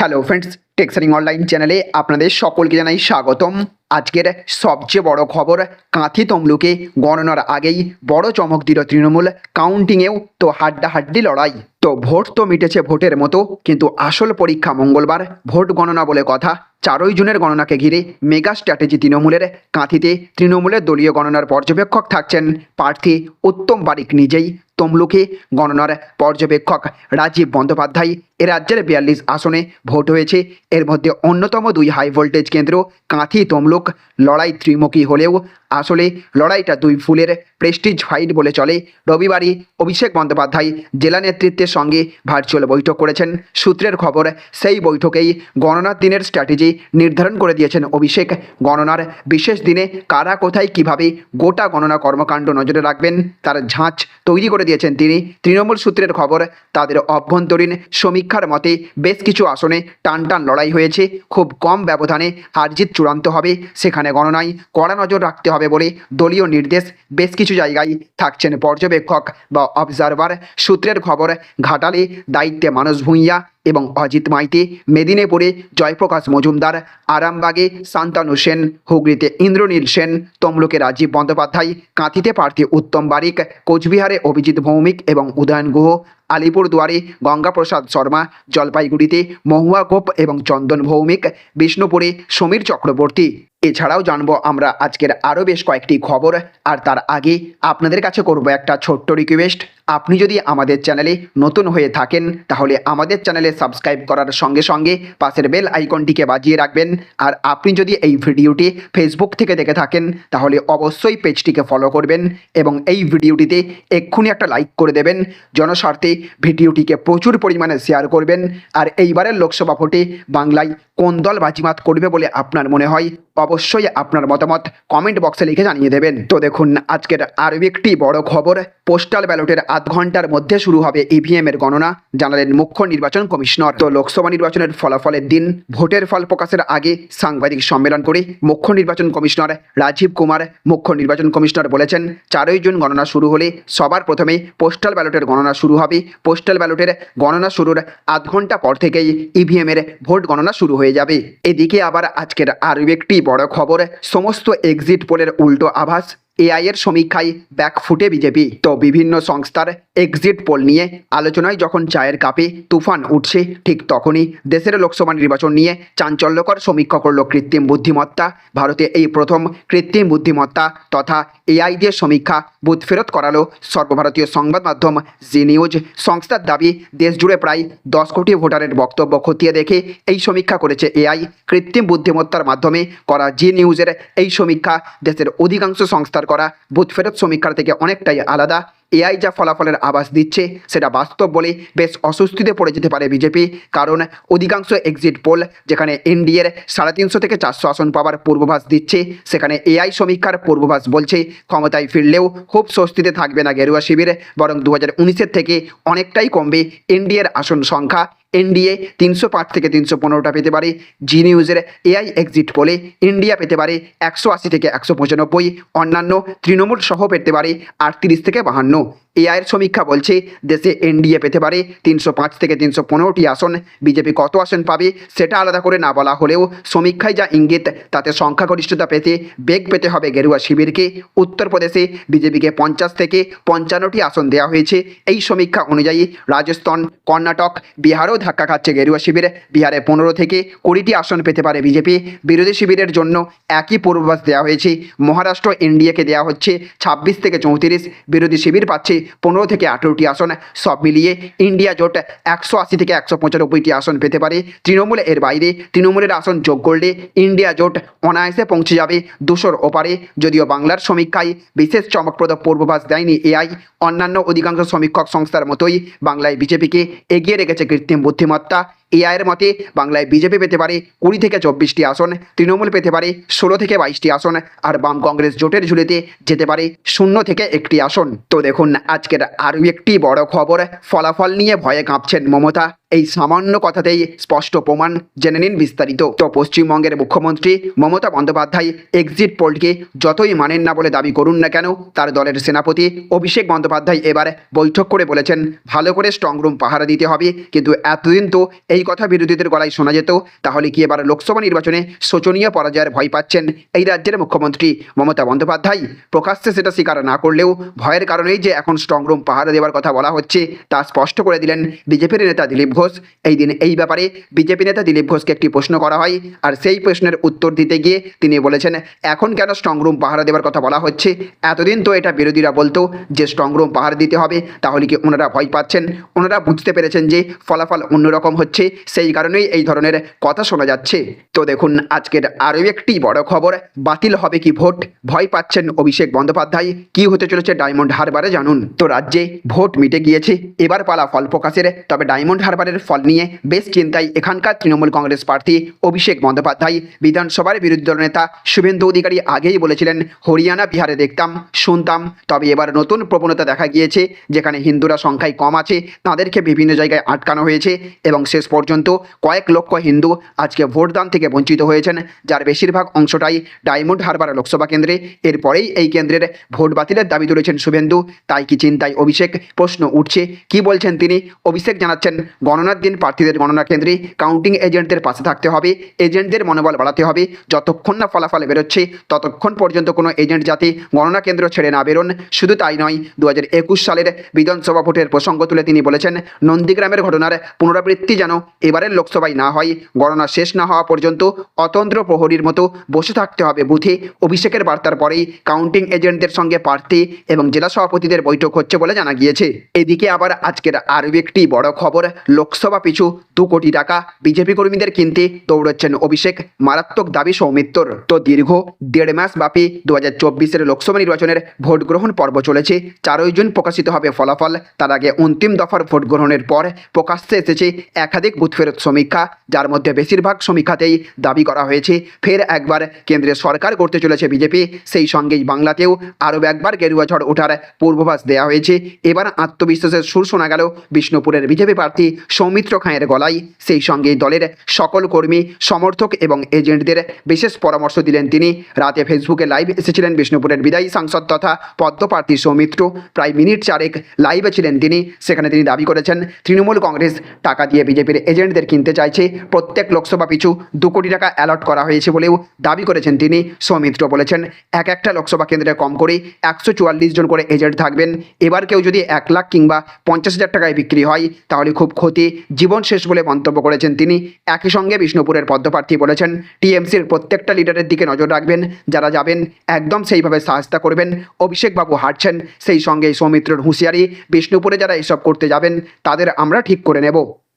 Hello friends টেক্সারিং online চ্যানেলে আপনাদের সকলকে জানাই স্বাগতম। আজকের সবচেয়ে বড় খবর, কাঁথি তমলুকে গণনার আগেই বড় চমক দিল তৃণমূল কাউন্টিংয়েও তো হাড্ডাহাড্ডি লড়াই। তো ভোট তো মিটেছে ভোটের মতো, কিন্তু আসল পরীক্ষা মঙ্গলবার, ভোট গণনা বলে কথা। চারই জুনের গণনাকে ঘিরে মেগা স্ট্র্যাটেজি তৃণমূলের কাঁথিতে তৃণমূলের দলীয় গণনার পর্যবেক্ষক থাকছেন প্রার্থী উত্তম বারিক নিজেই। তমলুকে গণনার পর্যবেক্ষক রাজীব বন্দ্যোপাধ্যায়। এ রাজ্যের বিয়াল্লিশ আসনে ভোট হয়েছে। এর মধ্যে অন্যতম দুই হাই ভোল্টেজ কেন্দ্র কাঁথি তমলুক লড়াই ত্রিমুখী হলেও আসলে লড়াইটা দুই ফুলের প্রেস্টিজ ফাইট বলে চলে। রবিবারই অভিষেক বন্দ্যোপাধ্যায় জেলা নেতৃত্বের সঙ্গে ভার্চুয়াল বৈঠক করেছেন। সূত্রের খবর, সেই বৈঠকেই গণনার দিনের স্ট্র্যাটেজি নির্ধারণ করে দিয়েছেন অভিষেক। গণনার বিশেষ দিনে কারা কোথায় কীভাবে গোটা গণনা কর্মকাণ্ড নজরে রাখবেন তার ঝাঁচ তৈরি করে দিয়েছেন তিনি। তৃণমূল সূত্রের খবর, তাদের অভ্যন্তরীণ সমীক্ষার মতে বেশ কিছু আসনে টান টান লড়াই হয়েছে। খুব কম ব্যবধানে হারজিত চূড়ান্ত হবে। সেখানে গণনায় কড়া নজর রাখতে হবে। বলে দলীয় নির্দেশ বেশ কিছু জায়গায় থাকছেন পর্যবেক্ষক বা অবজারভার সূত্রের খবর, ঘাটালে দায়িত্বে মানস ভূঁইয়া এবং অজিত মাইতি, মেদিনীপুরে জয়প্রকাশ মজুমদার, আরামবাগে শান্তানু সেন, হুগলিতে ইন্দ্রনীল সেন, তমলুকে রাজীব বন্দ্যোপাধ্যায়, কাঁথিতে প্রার্থী উত্তম বারিক, কোচবিহারে অভিজিৎ ভৌমিক এবং উদয়ন গুহ, আলিপুরদুয়ারে গঙ্গাপ্রসাদ শর্মা, জলপাইগুড়িতে মহুয়া গোপ এবং চন্দন ভৌমিক, বিষ্ণুপুরে সমীর চক্রবর্তী। এছাড়াও জানব আমরা আজকের আরও বেশ কয়েকটি খবর, আর তার আগে আপনাদের কাছে করব একটা ছোট্ট রিকোয়েস্ট আপনি যদি আমাদের চ্যানেলে নতুন হয়ে থাকেন, তাহলে আমাদের চ্যানেলে সাবস্ক্রাইব করার সঙ্গে সঙ্গে পাশের বেল আইকনটিকে বাজিয়ে রাখবেন। আর আপনি যদি এই ভিডিওটি ফেসবুক থেকে দেখে থাকেন, তাহলে অবশ্যই পেজটিকে ফলো করবেন এবং এই ভিডিওটিতে এক্ষুনি একটা লাইক করে দেবেন। জনস্বার্থে ভিডিওটিকে প্রচুর পরিমাণে শেয়ার করবেন। আর এইবারের লোকসভা ভোটে বাংলায় কোন দল বাজিমাত করবে বলে আপনার মনে হয়? অবশ্যই আপনার মতামত কমেন্ট বক্সে লিখে জানিয়ে দেবেন। তো দেখুন, আজকের আরও একটি বড় খবর পোস্টাল ব্যালটের আধ ঘণ্টার মধ্যে শুরু হবে ইভিএম এর গণনা, জানালেন মুখ্য নির্বাচন কমিশনার। তো লোকসভা নির্বাচনের ফলাফলের দিন, ভোটের ফল প্রকাশের আগে সাংবাদিক সম্মেলন করে মুখ্য নির্বাচন কমিশনার রাজীব কুমার, মুখ্য নির্বাচন কমিশনার বলেছেন, চারই জুন গণনা শুরু হলে সবার প্রথমে পোস্টাল ব্যালটের গণনা শুরু হবে। পোস্টাল ব্যালটের গণনা শুরুর আধ ঘণ্টা পর থেকেই ইভিএম এর ভোট গণনা শুরু হয়ে যাবে। এদিকে আবার আজকের আরও একটি বড় খবর, সমস্ত এক্সিট পোলের উল্টো আভাস এআই এর সমীক্ষায় ব্যাকফুটে বিজেপি। তো বিভিন্ন সংস্থার এক্সিট পোল নিয়ে আলোচনায় যখন চায়ের কাপে তুফান উঠছে, ঠিক তখনই দেশের লোকসভা নির্বাচন নিয়ে চাঞ্চল্যকর সমীক্ষা করল কৃত্রিম বুদ্ধিমত্তা। ভারতে এই প্রথম কৃত্রিম বুদ্ধিমত্তা তথা এআই দিয়ে সমীক্ষা বুথ ফেরত করালো সর্বভারতীয় সংবাদ মাধ্যম জি নিউজ সংস্থার দাবি, দেশ জুড়ে প্রায় দশ কোটি ভোটারের বক্তব্য খতিয়ে দেখে এই সমীক্ষা করেছে এআই। কৃত্রিম বুদ্ধিমত্তার মাধ্যমে করা জি নিউজের এই সমীক্ষা দেশের অধিকাংশ সংস্থার করা, বুথ ফেরত সমীক্ষার থেকে অনেকটাই আলাদা। এআই যা ফলাফলের আভাস দিচ্ছে, সেটা বাস্তব বলে বেশ অস্বস্তিতে পড়ে যেতে পারে বিজেপি। কারণ অধিকাংশ এক্সিট পোল যেখানে এনডিএর সাড়ে তিনশো থেকে চারশো আসন পাওয়ার পূর্বাভাস দিচ্ছে, সেখানে এআই সমীক্ষার পূর্বাভাস বলছে, ক্ষমতায় ফিরলেও খুব স্বস্তিতে থাকবে না গেরুয়া শিবির, বরং দু হাজার থেকে অনেকটাই কমবে এনডিএর আসন সংখ্যা। এনডিএ তিনশো পাঁচ থেকে তিনশো পনেরোটা পেতে পারে। জি নিউজের এআই এক্সিট পোলে ইন্ডিয়া পেতে পারে একশো আশি থেকে একশো পঁচানব্বই। অন্যান্য তৃণমূল সহ পেতে পারে আটত্রিশ থেকে বাহান্ন। এআইয়ের সমীক্ষা বলছে দেশে এনডিএ পেতে পারে তিনশো পাঁচ থেকে তিনশো পনেরোটি আসন। বিজেপি কত আসন পাবে সেটা আলাদা করে না বলা হলেও সমীক্ষায় যা ইঙ্গিত, তাতে সংখ্যাগরিষ্ঠতা পেতে বেগ পেতে হবে গেরুয়া শিবিরকে। উত্তরপ্রদেশে বিজেপিকে পঞ্চাশ থেকে পঞ্চান্নটি আসন দেওয়া হয়েছে। এই সমীক্ষা অনুযায়ী রাজস্থান, কর্ণাটক, বিহারেও ধাক্কা খাচ্ছে গেরুয়া শিবির। বিহারে পনেরো থেকে কুড়িটি আসন পেতে পারে বিজেপি। বিরোধী শিবিরের জন্য একই পূর্বাভাস দেওয়া হয়েছে। মহারাষ্ট্র এনডিএকে দেওয়া হচ্ছে ছাব্বিশ থেকে চৌত্রিশ। বিরোধী শিবির পাচ্ছে পনেরো থেকে আঠেরোটি আসন সব মিলিয়ে ইন্ডিয়া জোট একশো আশি থেকে একশো পঁচানব্বইটি আসন পেতে পারে। তৃণমূল এর বাইরে তৃণমূলের আসন যোগ করলে ইন্ডিয়া জোট অনায়াসে পৌঁছে যাবে দুশোর ওপারে। যদিও বাংলার সমীক্ষায় বিশেষ চমকপ্রদ পূর্বাভাস দেয়নি এআই অন্যান্য অধিকাংশ সমীক্ষক সংস্থার মতোই বাংলায় বিজেপিকে এগিয়ে রেখেছে কৃত্রিম বুদ্ধিমত্তা। এআইয়ের মতে বাংলায় বিজেপি পেতে পারে কুড়ি থেকে চব্বিশটি আসন, তৃণমূল পেতে পারে ষোলো থেকে বাইশটি আসন আর বাম কংগ্রেস জোটের ঝুলিতে যেতে পারে শূন্য থেকে একটি আসন। তো দেখুন, আজকের আরও একটি বড় খবর, ফলাফল নিয়ে ভয়ে কাঁপছেন মমতা। এই সামান্য কথাতেই স্পষ্ট প্রমাণ জেনে নিন বিস্তারিত। তো পশ্চিমবঙ্গের মুখ্যমন্ত্রী মমতা বন্দ্যোপাধ্যায় এক্সিট পোলকে যতই মানেন না বলে দাবি করুন না কেন, তার দলের সেনাপতি অভিষেক বন্দ্যোপাধ্যায় এবার বৈঠক করে বলেছেন, ভালো করে স্ট্রংরুম পাহারা দিতে হবে। কিন্তু এতদিন তো এই কথা বিরোধীদের গলায় শোনা যেত, তাহলে কি এবার লোকসভা নির্বাচনে শোচনীয় পরাজয়ের ভয় পাচ্ছেন এই রাজ্যের মুখ্যমন্ত্রী মমতা বন্দ্যোপাধ্যায়? প্রকাশ্যে সেটা স্বীকার না করলেও ভয়ের কারণেই যে এখন স্ট্রংরুম পাহারা দেওয়ার কথা বলা হচ্ছে, তা স্পষ্ট করে দিলেন বিজেপির নেতা দিলীপ ঘোষ। এই দিন এই ব্যাপারে বিজেপি নেতা দিলীপ ঘোষকে একটি প্রশ্ন করা হয় আর সেই প্রশ্নের উত্তর দিতে গিয়ে তিনি বলেছেন, এখন কেন স্ট্রংরুম পাহারা দেওয়ার কথা বলা হচ্ছে? এতদিন তো এটা বিরোধীরা বলতো যে স্ট্রংরুম পাহারা দিতে হবে, তাহলে কি ওনারা ভয় পাচ্ছেন? ওনারা বুঝতে পেরেছেন যে ফলাফল অন্যরকম হচ্ছে, সেই কারণেই এই ধরনের কথা শোনা যাচ্ছে। তো দেখুন, আজকের আরও একটি বড় খবর, বাতিল হবে কি ভোট? ভয় পাচ্ছেন অভিষেক বন্দ্যোপাধ্যায়। কি হতে চলেছে ডায়মন্ড হারবারে জানুন। তো রাজ্যে ভোট মিটে গিয়েছে, এবার পালা ফল প্রকাশের, তবে ডায়মন্ড হারবারের ফল নিয়ে বেশ চিন্তায় এখানকার তৃণমূল কংগ্রেস প্রার্থী অভিষেক বন্দ্যোপাধ্যায়। বিধানসভার বিরোধী দল নেতা শুভেন্দু অধিকারী আগেই বলেছিলেন, হরিয়ানা, বিহারে দেখতাম, শুনতাম। তবে এবার নতুন প্রবণতা দেখা গিয়েছে, যেখানে হিন্দুরা সংখ্যায় কম আছে, তাদেরকে বিভিন্ন জায়গায় আটকানো হয়েছে এবং শেষ পর্যন্ত কয়েক লক্ষ হিন্দু আজকে ভোটদান থেকে বঞ্চিত হয়েছেন, যার বেশিরভাগ অংশটাই ডায়মন্ড হারবার লোকসভা কেন্দ্রে। এরপরেই এই কেন্দ্রের ভোট বাতিলের দাবি তুলেছেন শুভেন্দু। তাই কি চিন্তায় অভিষেক প্রশ্ন উঠছে? কি বলছেন তিনি? অভিষেক জানাচ্ছেন গণনার দিন প্রার্থীদের গণনা কেন্দ্রে কাউন্টিং এজেন্টদের পাশে থাকতে হবে এজেন্টদের মনোবল বাড়াতে হবে। যতক্ষণ না ফলাফল বেরোচ্ছে, ততক্ষণ পর্যন্ত কোনো এজেন্ট যাতে গণনা কেন্দ্র ছেড়ে না বেরোন। শুধু তাই নয় দু সালের বিধানসভা ভোটের প্রসঙ্গ তুলে তিনি বলেছেন, নন্দীগ্রামের ঘটনার পুনরাবৃত্তি যেন এবারের লোকসভায় না হয়, গণনা শেষ না হওয়া পর্যন্ত অতন্ত্র প্রহরীর মতো বসে থাকতে হবে বুথে। অভিষেকের বার্তার পরেই কাউন্টিং এজেন্টদের সঙ্গে প্রার্থী এবং জেলা সভাপতিদের বৈঠক হচ্ছে বলে জানা গিয়েছে। এদিকে আবার আজকের আরও একটি বড় খবর লোকসভা পিছু দু কোটি টাকা বিজেপি কর্মীদের কিনতে দৌড়চ্ছেন অভিষেক। মারাত্মক দাবি সৌমিত্রর। তো দীর্ঘ দেড় মাস ব্যাপী দু হাজার চব্বিশের লোকসভা নির্বাচনের ভোট গ্রহণ পর্ব চলেছে। চারই জুন প্রকাশিত হবে ফলাফল। তার আগে অন্তিম দফার ভোট গ্রহণের পর প্রকাশ্যে এসেছে একাধিক বুথ ফেরত সমীক্ষা, যার মধ্যে বেশিরভাগ সমীক্ষাতেই দাবি করা হয়েছে। ফের একবার কেন্দ্রের সরকার করতে চলেছে বিজেপি। সেই সঙ্গেই বাংলাতেও আরও একবার গেরুয়া ঝড় ওঠার পূর্বাভাস দেওয়া হয়েছে। এবার আত্মবিশ্বাসের সুর শোনা গেল বিষ্ণুপুরের বিজেপি প্রার্থী সৌমিত্র খাঁয়ের গলায়। সেই সঙ্গেই দলের সকল কর্মী, সমর্থক এবং এজেন্টদের বিশেষ পরামর্শ দিলেন তিনি। রাতে ফেসবুকে লাইভ এসেছিলেন বিষ্ণুপুরের বিদায়ী সাংসদ তথা পদ্মপ্রার্থী সৌমিত্র। প্রায় মিনিট চারেক লাইভে ছিলেন তিনি। সেখানে তিনি দাবি করেছেন, তৃণমূল কংগ্রেস টাকা দিয়ে বিজেপির এজেন্টদের কিনতে চাইছে। প্রত্যেক লোকসভা পিছু দু কোটি টাকা অ্যালট করা হয়েছে বলেও দাবি করেছেন তিনি। সৌমিত্র বলেছেন, এক একটা লোকসভা কেন্দ্রে কম করে একশো চুয়াল্লিশ জন করে এজেন্ট থাকবেন। এবার কেউ যদি এক লাখ কিংবা পঞ্চাশ হাজার টাকায় বিক্রি হয়, তাহলে খুব ক্ষতি জীবন শেষ বলে মন্তব্য করেছেন তিনি। একই সঙ্গে বিষ্ণুপুরের পদ্মপ্রার্থী বলেছেন, টিএমসির প্রত্যেকটা লিডারের দিকে নজর রাখবেন। যারা যাবেন, একদম সেইভাবে সাহায্য করবেন। অভিষেকবাবু হাঁটছেন, সেই সঙ্গে সৌমিত্রর হুঁশিয়ারি। বিষ্ণুপুরে যারা এসব করতে যাবেন, তাদের আমরা ঠিক করে নেব।